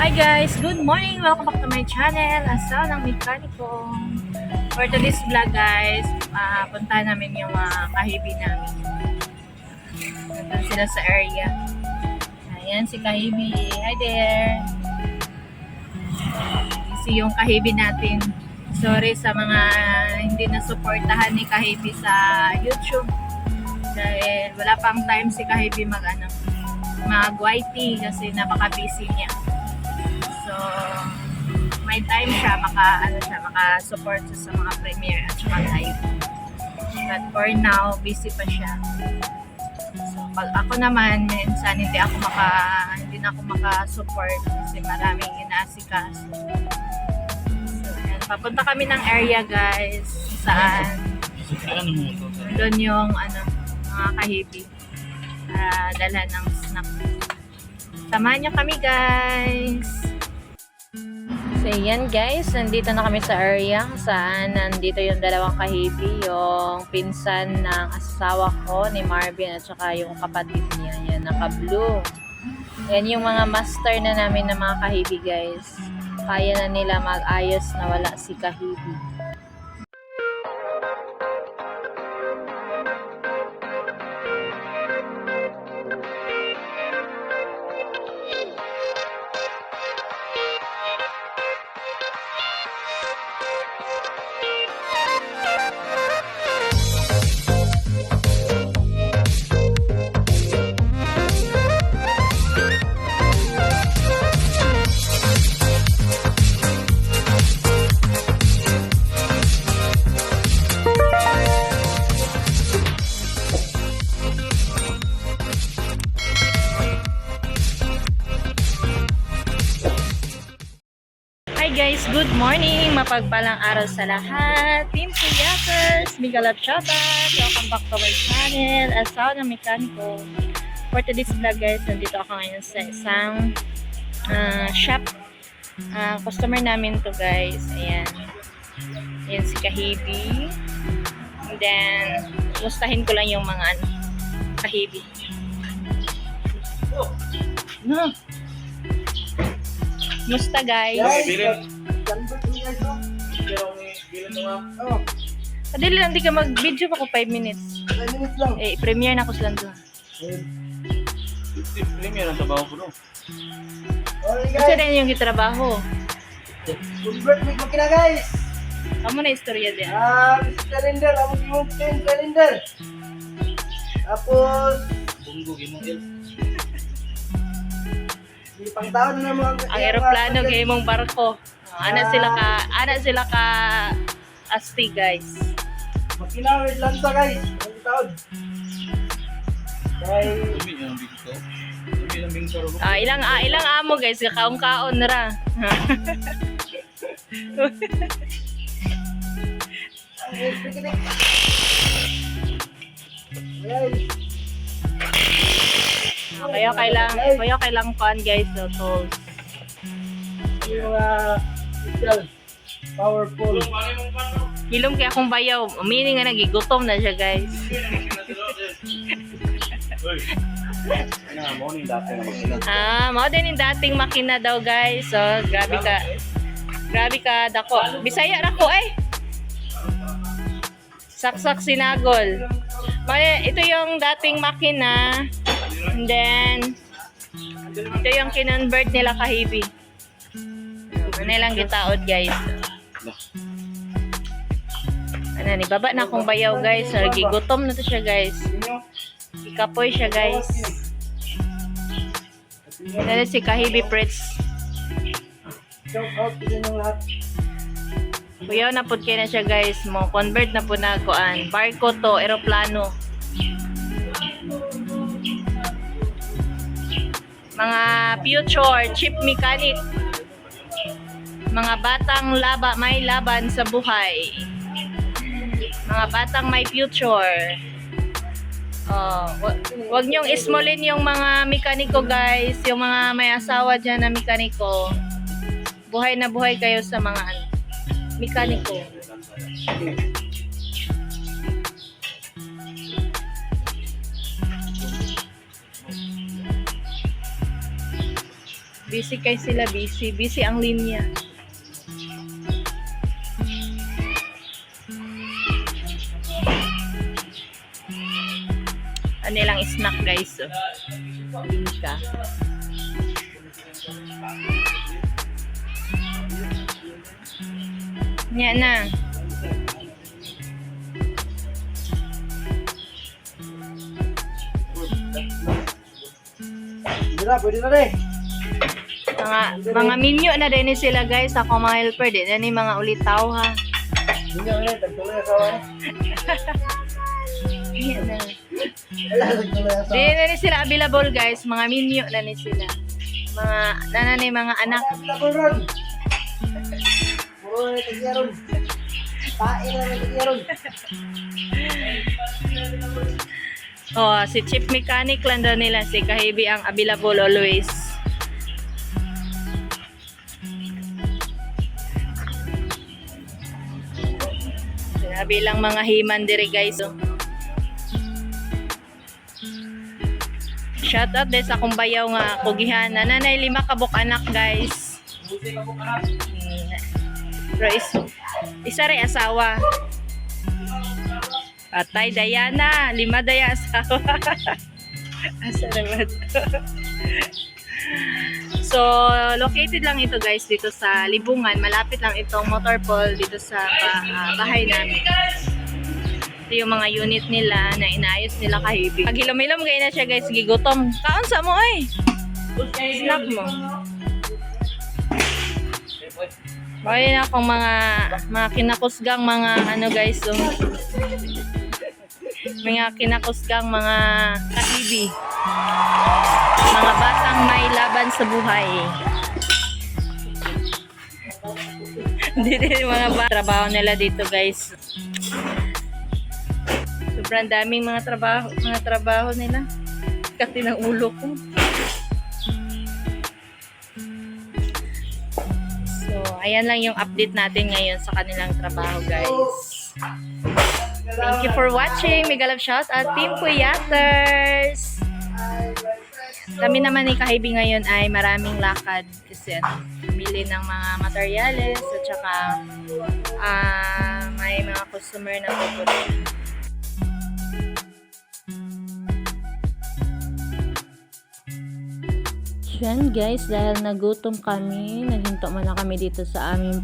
Hi guys! Good morning! Welcome back to my channel, Asa ng Mekaniko. For today's vlog guys, uh, punta namin yung uh, kahibi namin. Nandun sila sa area. Ayan si kahibi. Hi there! Easy yung kahibi natin. Sorry sa mga hindi na suportahan ni kahibi sa YouTube. Dahil wala pang time si kahibi mag ano, mag YT kasi napaka-busy niya. May time siya maka ano siya maka-support siya sa mga premiere at saka live. But for now, busy pa siya. So, pag ako naman, minsan hindi ako maka hindi na ako maka-support kasi maraming inaasikaso. So, ayan, papunta kami ng area guys saan doon yung ano mga kahibi para dalhan ng snack. Samahan nyo kami guys! So yan guys, nandito na kami sa area saan nandito yung dalawang kahibi, yung pinsan ng asawa ko ni Marvin at saka yung kapatid niya, yan naka-blue. Yan yung mga master na namin ng mga kahibi guys. Kaya na nila mag-ayos na wala si kahibi. Morning! Mapagpalang araw sa lahat. Team Kuyakers, Migalap Shabat. Welcome back to my channel. Asaw ng Mekaniko. For today's vlog guys, nandito ako ngayon sa isang ah, shop. Ah, customer namin to guys. Ayan. Ayan si Kahibi. And then, mustahin ko lang yung mga ano, Kahibi. No. Musta guys? Kadali lang, di ka mag-video pa ko 5 minutes. Eh, premiere na ko sila doon. Premier ang trabaho ko no. Kasi rin yung gitrabaho. Convert mo kina guys. Amo na istorya din. Ah, calendar, amo yung calendar. Tapos, Bunggo gimong il. di pang taon na mga Ang eroplano kay mong barko. Ana sila ka, ana sila ka asti guys. Makinawid lang sa guys. Ang taon. Kay. Ah, ilang ah, ilang amo guys, kakaon-kaon na ra. Guys, Kaya kailang, kaya kailang kuan guys, so tools. yung social powerful. Hilom kay akong bayaw, meaning nga nagigutom na siya guys. Ah, mao din yung dating makina daw guys. So, grabe ka. Grabe ka dako. Bisaya ra ko ay. Saksak sinagol. Mali, ito yung dating makina. And then, ito yung kinonvert nila kahibi. Ano lang gitaod guys. Ano ni baba na akong bayaw guys. So, gigutom na to siya guys. Ikapoy siya guys. Ano si Kahibi lahat. Kuyaw na pud kay na siya guys. Mo convert na po na kuan. Barko to, eroplano. Mga future chip mechanic. Mga batang laba, may laban sa buhay. Mga batang may future. Oh, wag, niyong ismolin yung mga mekaniko guys, yung mga may asawa dyan na mekaniko. Buhay na buhay kayo sa mga ano, mekaniko. Busy kay sila, busy. Busy ang linya. Ano lang snack guys. Oh. Bingka. Yan na. Na, pwede na rin. Mga, mga minyo na din sila guys. Ako mga helper din. Yan yung mga ulitaw ha. Hindi na tagtuloy ang asawa niya. Yan na. Wala, tagtuloy ang asawa. Di na ni sila available guys. Mga minyo na ni sila. Mga, nana ni mga anak. Tapos ron. Puro na tagya ron. Pain na tagya ron. Oh, si chief mechanic lang daw nila. Si Kahibi ang available always. Sinabi lang mga himan diri guys. Oh. Shout out din sa akong bayaw nga kugihan. Nanay lima kabuk anak guys. Pero is, isa rin asawa. Patay Diana, lima daya asawa. Asa naman to? So, located lang ito guys dito sa Libungan. Malapit lang itong motor pool dito sa ah, bahay namin. Yung mga unit nila na inaayos nila kahibig. Pag hilom-hilom gaya na siya guys, gigutom. Kaon sa mo eh. Snack mo. Bayan na akong mga mga kinakusgang mga ano guys. So, mga kinakusgang mga kaibi. Mga batang may laban sa buhay. Dito yung mga ba trabaho nila dito guys. Sobrang daming mga trabaho, mga trabaho nila. Kasi ng ulo ko. So, ayan lang yung update natin ngayon sa kanilang trabaho guys. Thank you for watching. Mega love out Team Kuyaters. Kami naman ni Kahibi ngayon ay maraming lakad kasi ano, ng mga materyales at saka ah, may mga customer na pupunta. Yan guys, dahil nagutom kami, naghinto muna kami dito sa aming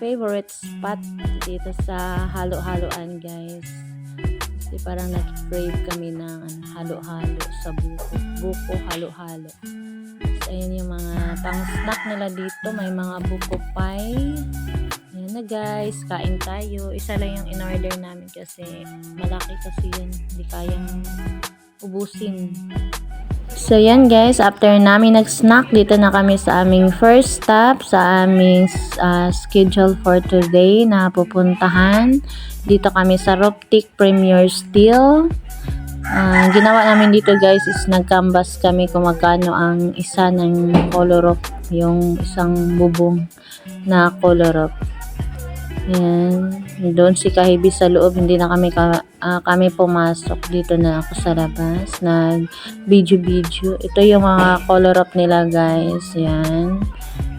favorite spot dito sa halo-haloan guys. Kasi parang nag-crave kami ng ano, halo-halo sa buko. Buko halo-halo. So, ayan yung mga pang-snack nila dito. May mga buko pie. Ayan na guys, kain tayo. Isa lang yung in-order namin kasi malaki kasi yan. Hindi kayang ubusin. So yan guys, after namin nag-snack, dito na kami sa aming first stop, sa aming uh, schedule for today na pupuntahan. Dito kami sa Roptic Premier Steel. Ang ginawa namin dito guys is nag-canvas kami kung magkano ang isa ng color yung isang bubong na color Ayan. Doon si Kahibi sa loob, hindi na kami ka, ah, kami pumasok. Dito na ako sa labas. Nag video video. Ito yung mga color up nila guys. Ayan.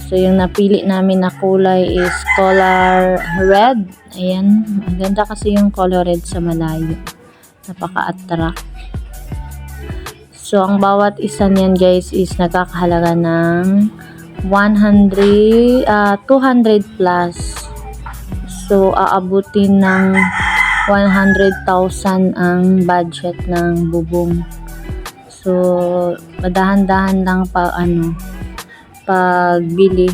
So yung napili namin na kulay is color red. Ayan. Maganda kasi yung color red sa malayo. Napaka-attract. So ang bawat isa niyan guys is nagkakahalaga ng 100, ah 200 plus. So, aabutin ng 100,000 ang budget ng bubong. So, madahan-dahan lang pa ano pagbili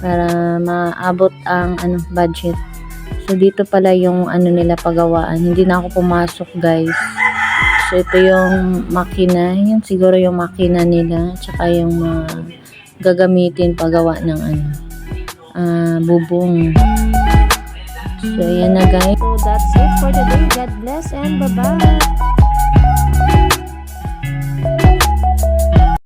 para maabot ang ano budget. So, dito pala yung ano nila pagawaan. Hindi na ako pumasok, guys. So, ito yung makina. Yan siguro yung makina nila. Tsaka yung mga gagamitin pagawa ng ano ah, bubong. So, ayan na guys. So, that's it for today. God bless and bye-bye.